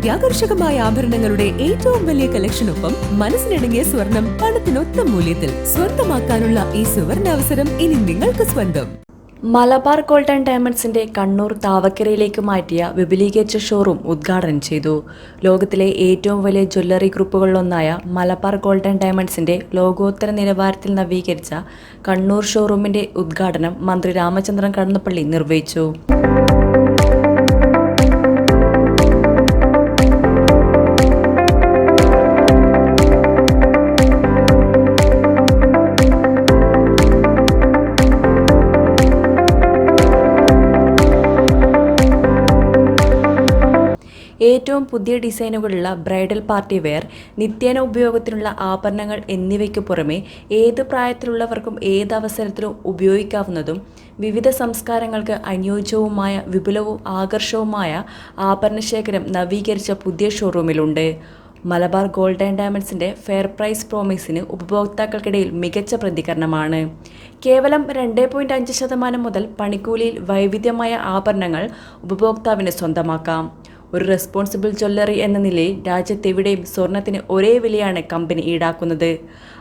അത്യാകർഷകമായ ആഭരണങ്ങളുടെ ഏറ്റവും വലിയ കളക്ഷനൊപ്പം മനസ്സിനിണങ്ങിയ സ്വർണം പണത്തിനൊത്ത മൂല്യത്തിൽ സ്വന്തമാക്കാനുള്ള ഈ സുവർണാവസരം ഇനി നിങ്ങൾക്ക് സ്വന്തം. മലബാർ ഗോൾഡൻ ഡയമണ്ട്സിന്റെ കണ്ണൂർ താവക്കരയിലേക്ക് മാറ്റിയ വിപുലീകരിച്ച ഷോറൂം ഉദ്ഘാടനം ചെയ്തു. ലോകത്തിലെ ഏറ്റവും വലിയ ജ്വല്ലറി ഗ്രൂപ്പുകളിലൊന്നായ മലബാർ ഗോൾഡൻ ഡയമണ്ട്സിന്റെ ലോകോത്തര നിലവാരത്തിൽ നവീകരിച്ച കണ്ണൂർ ഷോറൂമിന്റെ ഉദ്ഘാടനം മന്ത്രി രാമചന്ദ്രൻ കടന്നപ്പള്ളി നിർവഹിച്ചു. ഏറ്റവും പുതിയ ഡിസൈനുകളുള്ള ബ്രൈഡൽ പാർട്ടി വെയർ നിത്യേന ഉപയോഗത്തിനുള്ള ആഭരണങ്ങൾ എന്നിവയ്ക്ക് പുറമെ ഏത് പ്രായത്തിലുള്ളവർക്കും ഏത് അവസരത്തിലും ഉപയോഗിക്കാവുന്നതും വിവിധ സംസ്കാരങ്ങൾക്ക് അനുയോജ്യവുമായ വിപുലവും ആകർഷവുമായ ആഭരണശേഖരം നവീകരിച്ച പുതിയ ഷോറൂമിലുണ്ട്. മലബാർ ഗോൾഡ് ആൻഡ് ഡയമണ്ട്സിന്റെ ഫെയർ പ്രൈസ് പ്രോമിസിന് ഉപഭോക്താക്കൾക്കിടയിൽ മികച്ച പ്രതികരണമാണ്. കേവലം രണ്ട് പോയിന്റ് അഞ്ച് ശതമാനം മുതൽ പണിക്കൂലിയിൽ വൈവിധ്യമായ ആഭരണങ്ങൾ ഉപഭോക്താവിന് സ്വന്തമാക്കാം. ഒരു റെസ്പോൺസിബിൾ ജ്വല്ലറി എന്ന നിലയിൽ രാജ്യത്തെവിടെയും സ്വർണത്തിന് ഒരേ വിലയാണ് കമ്പനി ഈടാക്കുന്നത്.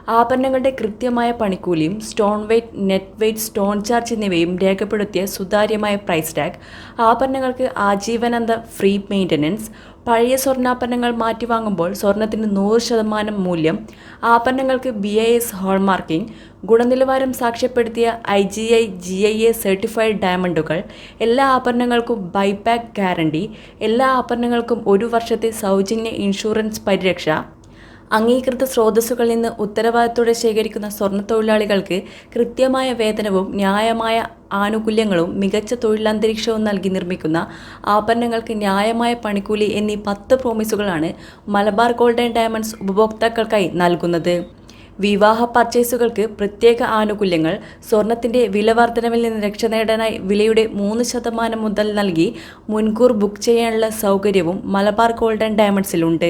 ആഭരണങ്ങളുടെ കൃത്യമായ പണിക്കൂലിയും stone weight net weight stone charge എന്നിവയും രേഖപ്പെടുത്തിയ സുതാര്യമായ പ്രൈസ് ടാഗ് ആഭരണങ്ങൾക്ക് ആജീവനന്ത ഫ്രീ മെയിന്റനൻസ് പഴയ സ്വർണാഭരണങ്ങൾ മാറ്റിവാങ്ങുമ്പോൾ സ്വർണത്തിന് നൂറ് ശതമാനം മൂല്യം ആഭരണങ്ങൾക്ക് ബി ഐ എസ് ഹോൾമാർക്കിംഗ് ഗുണനിലവാരം സാക്ഷ്യപ്പെടുത്തിയ I G I G I A certified ഡയമണ്ടുകൾ എല്ലാ ആഭരണങ്ങൾക്കും ബൈപാക്ക് ഗ്യാരണ്ടി എല്ലാ ആഭരണങ്ങൾക്കും ഒരു വർഷത്തെ സൗജന്യ ഇൻഷുറൻസ് പരിരക്ഷ അംഗീകൃത സ്രോതസ്സുകളിൽ നിന്ന് ഉത്തരവാദിത്തോടെ ശേഖരിക്കുന്ന സ്വർണ തൊഴിലാളികൾക്ക് കൃത്യമായ വേതനവും ന്യായമായ ആനുകൂല്യങ്ങളും മികച്ച തൊഴിലന്തരീക്ഷവും നൽകി നിർമ്മിക്കുന്ന ആഭരണങ്ങൾക്ക് ന്യായമായ പണിക്കൂലി എന്നീ പത്ത് പ്രോമിസുകളാണ് മലബാർ ഗോൾഡ് ആൻഡ് ഡയമണ്ട്സ് ഉപഭോക്താക്കൾക്കായി നൽകുന്നത്. വിവാഹ പർച്ചേസുകൾക്ക് പ്രത്യേക ആനുകൂല്യങ്ങൾ സ്വർണത്തിന്റെ വില വർധനവിൽ നിന്ന് രക്ഷ നേടാനായി വിലയുടെ മൂന്ന് ശതമാനം മുതൽ നൽകി മുൻകൂർ ബുക്ക് ചെയ്യാനുള്ള സൗകര്യവും മലബാർ ഗോൾഡൻ ഡയമണ്ട്സിലുണ്ട്.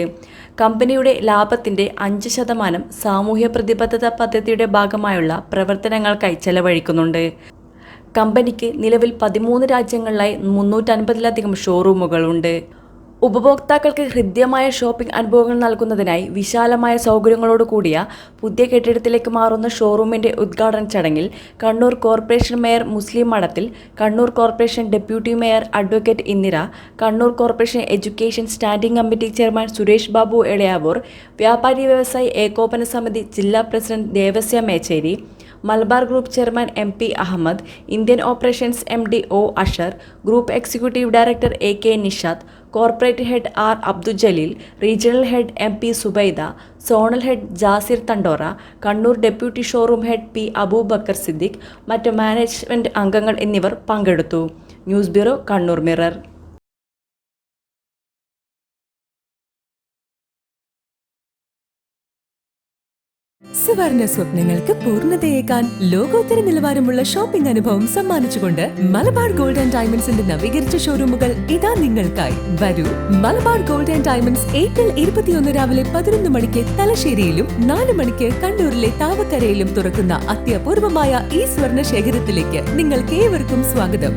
കമ്പനിയുടെ ലാഭത്തിന്റെ അഞ്ച് ശതമാനം സാമൂഹ്യ പ്രതിബദ്ധത പദ്ധതിയുടെ ഭാഗമായുള്ള പ്രവർത്തനങ്ങൾക്കായി ചെലവഴിക്കുന്നുണ്ട്. കമ്പനിക്ക് നിലവിൽ പതിമൂന്ന് രാജ്യങ്ങളിലായി മുന്നൂറ്റൻപതിലധികം ഷോറൂമുകളുണ്ട് ഉപഭോക്താക്കൾക്ക് ഹൃദ്യമായ ഷോപ്പിംഗ് അനുഭവങ്ങൾ നൽകുന്നതിനായി വിശാലമായ സൗകര്യങ്ങളോട് കൂടിയ പുതിയ കെട്ടിടത്തിലേക്ക് മാറുന്ന ഷോറൂമിന്റെ ഉദ്ഘാടന ചടങ്ങിൽ Kannur corporation mayor Muslih Madathil Kannur corporation deputy mayor advocate Indira Kannur corporation education standing committee chairman Suresh Babu Elayavoor വ്യാപാരി വ്യവസായി ഏകോപന സമിതി ജില്ലാ president Devasya Mechery Malabar group chairman M P Ahammed Indian operations M D O Asher group executive director A K Nishad corporate head R Abdul Jaleel regional head M P Zubaida zonal head Jasir Thandora Kannur deputy showroom head P Aboobacker Siddique മറ്റ് management അംഗങ്ങൾ എന്നിവർ പങ്കെടുത്തു. News bureau Kannur mirror. സുവർണ സ്വപ്നങ്ങൾക്ക് പൂർണതയേക്കാൻ ലോകോത്തര നിലവാരമുള്ള shopping അനുഭവം സമ്മാനിച്ചുകൊണ്ട് മലബാർ ഗോൾഡ് ആൻഡ് ഡയമണ്ട്സിന്റെ നവീകരിച്ച ഷോറൂമുകൾ ഇതാ നിങ്ങൾക്കായി. വരൂ Malabar gold and diamonds April ഇരുപത്തിയൊന്ന് രാവിലെ പതിനൊന്ന് മണിക്ക് തലശ്ശേരിയിലും നാല് മണിക്ക് കണ്ണൂരിലെ താവക്കരയിലും തുറക്കുന്ന അത്യപൂർവമായ ഈ സ്വർണ ശേഖരത്തിലേക്ക് നിങ്ങൾക്ക് ഏവർക്കും സ്വാഗതം.